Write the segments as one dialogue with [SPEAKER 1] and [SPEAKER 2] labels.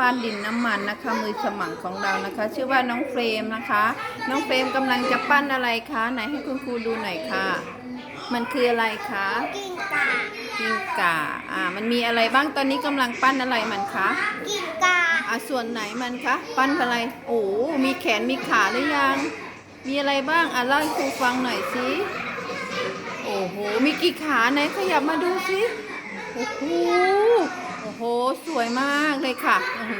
[SPEAKER 1] ปั้นดินน้ำมันนะคะ มือสมังของเรานะคะ ชื่อว่าน้องเฟรมนะคะ น้องเฟรมกำลังจะปั้นอะไรคะ ไหนให้คุณครูดูหน่อยค่ะ มันคืออะไรคะ
[SPEAKER 2] กิ้งกา
[SPEAKER 1] กิ้งก่าอ่า มันมีอะไรบ้างตอนนี้กำลังปั้นอะไรมันคะ
[SPEAKER 2] กิ้งกา
[SPEAKER 1] อ่าส่วนไหนมันคะปั้นอะไรโอ้มีแขนมีขาหรือยัง มีอะไรบ้างอะเล่าให้ครูฟังหน่อยสิโอ้โหมีกี่ขาไหนขยับมาดูสิโอ้โห โอ้โห สวยมากเลยค่ะ โอ้โห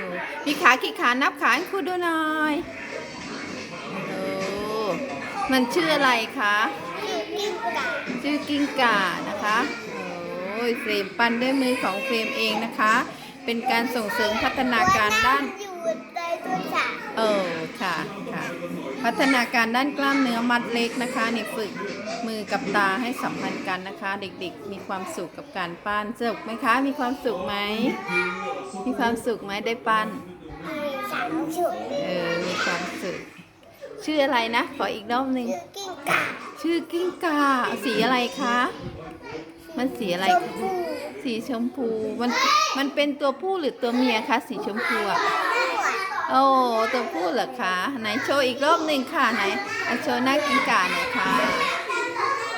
[SPEAKER 1] มีขากี่ขานับขาให้ครูดูหน่อยโอ้มันชื่ออะไรคะ
[SPEAKER 2] ชื่อกิ้งกา
[SPEAKER 1] ชื่อกิ้งก่านะคะ โอ้ยเฟรมปั้นด้วยมือของเฟรมเองนะคะ เป็นการส่งเสริมพัฒนาการด้าน
[SPEAKER 2] อยู่ในตัวฉาก
[SPEAKER 1] เออค่ะค่ะ พัฒนาการด้านกล้ามเนื้อมัดเล็กนะคะนี่ฝึกมือกับตาให้สัมพันธ์กันนะคะ เด็กๆ มีความสุขกับการปั้นสนุกไหมคะ มีความสุขไหมมีความสุขไหมได้ปั้น
[SPEAKER 2] มีสามชุด
[SPEAKER 1] เออมีความสุขชื่ออะไรนะ ขออีกรอบหนึ่ง
[SPEAKER 2] ชื่อกิ้งกา
[SPEAKER 1] ชื่อกิ้งก่าสีอะไรคะมันสีอะไร
[SPEAKER 2] ชม
[SPEAKER 1] คะ
[SPEAKER 2] พู
[SPEAKER 1] สีชมพูมันมันเป็นตัวผู้หรือตัวเมียคะสีชมพูอะ โอ้ตัวผู้เหรอคะไหนโชว์อีกรอบหนึ่งค่ะไหนโชว์หน้ากิ้งก่าหน่อยค่ะ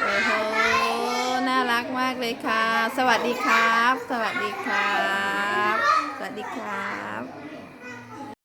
[SPEAKER 1] โอ้โหน่ารักมากเลยค่ะ สวัสดีครับ สวัสดีครับ สวัสดีครับ